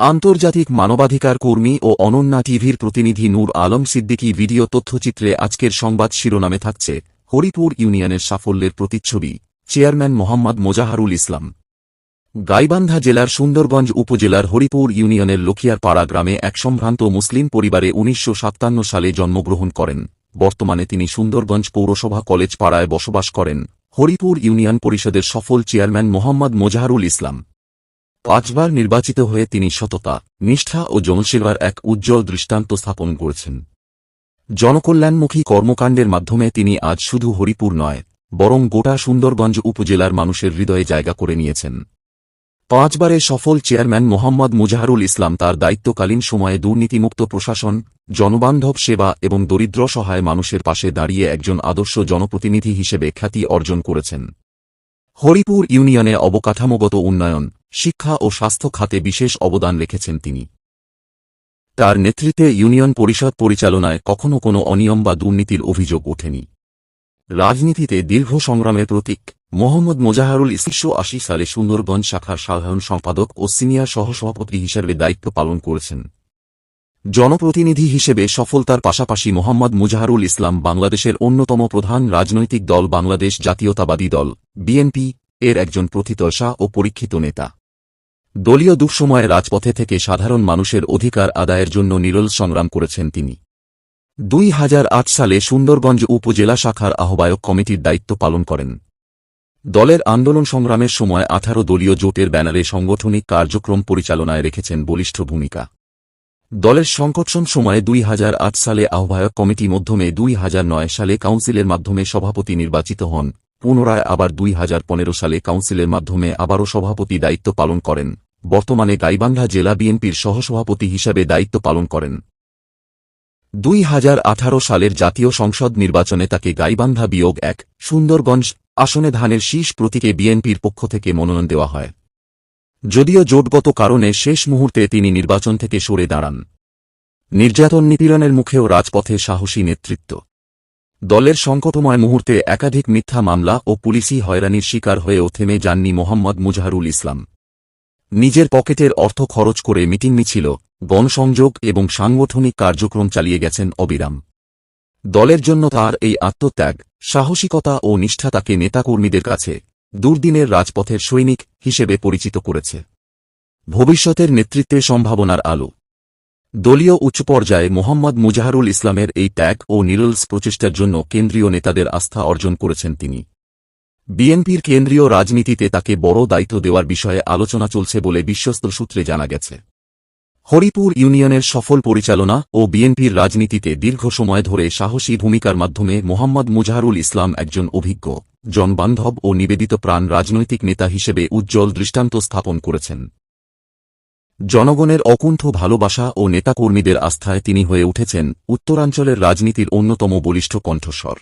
আন্তর্জাতিক মানবাধিকার কর্মী ও অনন্যা টিভির প্রতিনিধি নূর আলম সিদ্দিকী ভিডিও তথ্যচিত্রে আজকের সংবাদ শিরোনামে থাকছে হরিপুর ইউনিয়নের সাফল্যের প্রতিচ্ছবি, চেয়ারম্যান মোহাম্মদ মোজাহারুল ইসলাম। গাইবান্ধা জেলার সুন্দরগঞ্জ উপজেলার হরিপুর ইউনিয়নের লখিয়ারপাড়া গ্রামে এক সম্ভ্রান্ত মুসলিম পরিবারে উনিশশো সাতান্ন সালে জন্মগ্রহণ করেন। বর্তমানে তিনি সুন্দরগঞ্জ পৌরসভা কলেজ পাড়ায় বসবাস করেন। হরিপুর ইউনিয়ন পরিষদের সফল চেয়ারম্যান মোহাম্মদ মোজাহারুল ইসলাম। পাঁচবার নির্বাচিত হয়ে তিনি সততা, নিষ্ঠা ও জনসেবার এক উজ্জ্বল দৃষ্টান্ত স্থাপন করেছেন। জনকল্যাণমুখী কর্মকাণ্ডের মাধ্যমে তিনি আজ শুধু হরিপুর নয়, বরং গোটা সুন্দরগঞ্জ উপজেলার মানুষের হৃদয়ে জায়গা করে নিয়েছেন। পাঁচবারে সফল চেয়ারম্যান মোহাম্মদ মুজাহারুল ইসলাম তার দায়িত্বকালীন সময়ে দুর্নীতিমুক্ত প্রশাসন, জনবান্ধব সেবা এবং দরিদ্র সহায় মানুষের পাশে দাঁড়িয়ে একজন আদর্শ জনপ্রতিনিধি হিসেবে খ্যাতি অর্জন করেছেন। হরিপুর ইউনিয়নে অবকাঠামোগত উন্নয়ন শিক্ষা ও স্বাস্থ্য খাতে বিশেষ অবদান রেখেছেন তিনি। তার নেতৃত্বে ইউনিয়ন পরিষদ পরিচালনায় কখনো কোনো অনিয়ম বা দুর্নীতির অভিযোগ ওঠেনি। রাজনীতিতে দীর্ঘ সংগ্রামের প্রতীক মোহাম্মদ মোজাহারুল ইসিশো আশি সালে সুন্দরগঞ্জ শাখার সাধারণ সম্পাদক ও সিনিয়র সহসভাপতি হিসেবে দায়িত্ব পালন করেছেন। জনপ্রতিনিধি হিসেবে সফলতার পাশাপাশি মোহাম্মদ মুজাহারুল ইসলাম বাংলাদেশের অন্যতম প্রধান রাজনৈতিক দল বাংলাদেশ জাতীয়তাবাদী দল, বিএনপি, এর একজন প্রথিতযশা ও পরীক্ষিত নেতা। দলীয় দুঃসময়ে রাজপথে থেকে সাধারণ মানুষের অধিকার আদায়ের জন্য নিরল সংগ্রাম করেছেন তিনি। দুই হাজার আট সালে সুন্দরগঞ্জ উপজেলা শাখার আহ্বায়ক কমিটির দায়িত্ব পালন করেন। দলের আন্দোলন সংগ্রামের সময় আঠারো দলীয় জোটের ব্যানারে সাংগঠনিক কার্যক্রম পরিচালনায় রেখেছেন বলিষ্ঠ ভূমিকা। দলের সংকটসম সময়ে দুই হাজার আট সালে আহ্বায়ক কমিটি মাধ্যমে দুই হাজার নয় সালে কাউন্সিলের মাধ্যমে সভাপতি নির্বাচিত হন। পুনরায় আবার দুই হাজার পনেরো সালে কাউন্সিলের মাধ্যমে আবারও সভাপতি দায়িত্ব পালন করেন। বর্তমানে গাইবান্ধা জেলা বিএনপির সহসভাপতি হিসাবে দায়িত্ব পালন করেন। দুই হাজার আঠারো সালের জাতীয় সংসদ নির্বাচনে তাকে গাইবান্ধা বিয়োগ এক, সুন্দরগঞ্জ আসনে ধানের শীষ প্রতীকে বিএনপির পক্ষ থেকে মনোনয়ন দেওয়া হয়। যদিও জোটগত কারণে শেষ মুহূর্তে তিনি নির্বাচন থেকে সরে দাঁড়ান। নির্যাতন নিপীড়নের মুখেও রাজপথে সাহসী নেতৃত্ব। দলের সংকটময় মুহূর্তে একাধিক মিথ্যা মামলা ও পুলিশি হয়রানির শিকার হয়েও থেমে যাননি মোহাম্মদ মুজাহারুল ইসলাম। নিজের পকেটের অর্থ খরচ করে মিটিং মিছিল, গণসংযোগ এবং সাংগঠনিক কার্যক্রম চালিয়ে গেছেন অবিরাম। দলের জন্য তার এই আত্মত্যাগ, সাহসিকতা ও নিষ্ঠা তাকে নেতাকর্মীদের কাছে দুর্দিনের রাজপথের সৈনিক হিসেবে পরিচিত করেছে। ভবিষ্যতের নেতৃত্বে সম্ভাবনার আলো। দলীয় উচ্চ পর্যায়ে মোহাম্মদ মুজাহারুল ইসলামের এই ত্যাগ ও নিরলস প্রচেষ্টার জন্য কেন্দ্রীয় নেতাদের আস্থা অর্জন করেছেন তিনি। বিএনপির কেন্দ্রীয় রাজনীতিতে তাকে বড় দায়িত্ব দেওয়ার বিষয়ে আলোচনা চলছে বলে বিশ্বস্ত সূত্রে জানা গেছে। হরিপুর ইউনিয়নের সফল পরিচালনা ও বিএনপির রাজনীতিতে দীর্ঘ সময় ধরে সাহসী ভূমিকার মাধ্যমে মোহাম্মদ মুজাহারুল ইসলাম একজন অভিজ্ঞ, জনবান্ধব ও নিবেদিত প্রাণ রাজনৈতিক নেতা হিসেবে উজ্জ্বল দৃষ্টান্ত স্থাপন করেছেন। জনগণের অকুণ্ঠ ভালোবাসা ও নেতাকর্মীদের আস্থায় তিনি হয়ে উঠেছেন উত্তরাঞ্চলের রাজনীতির অন্যতম বলিষ্ঠ কণ্ঠস্বর।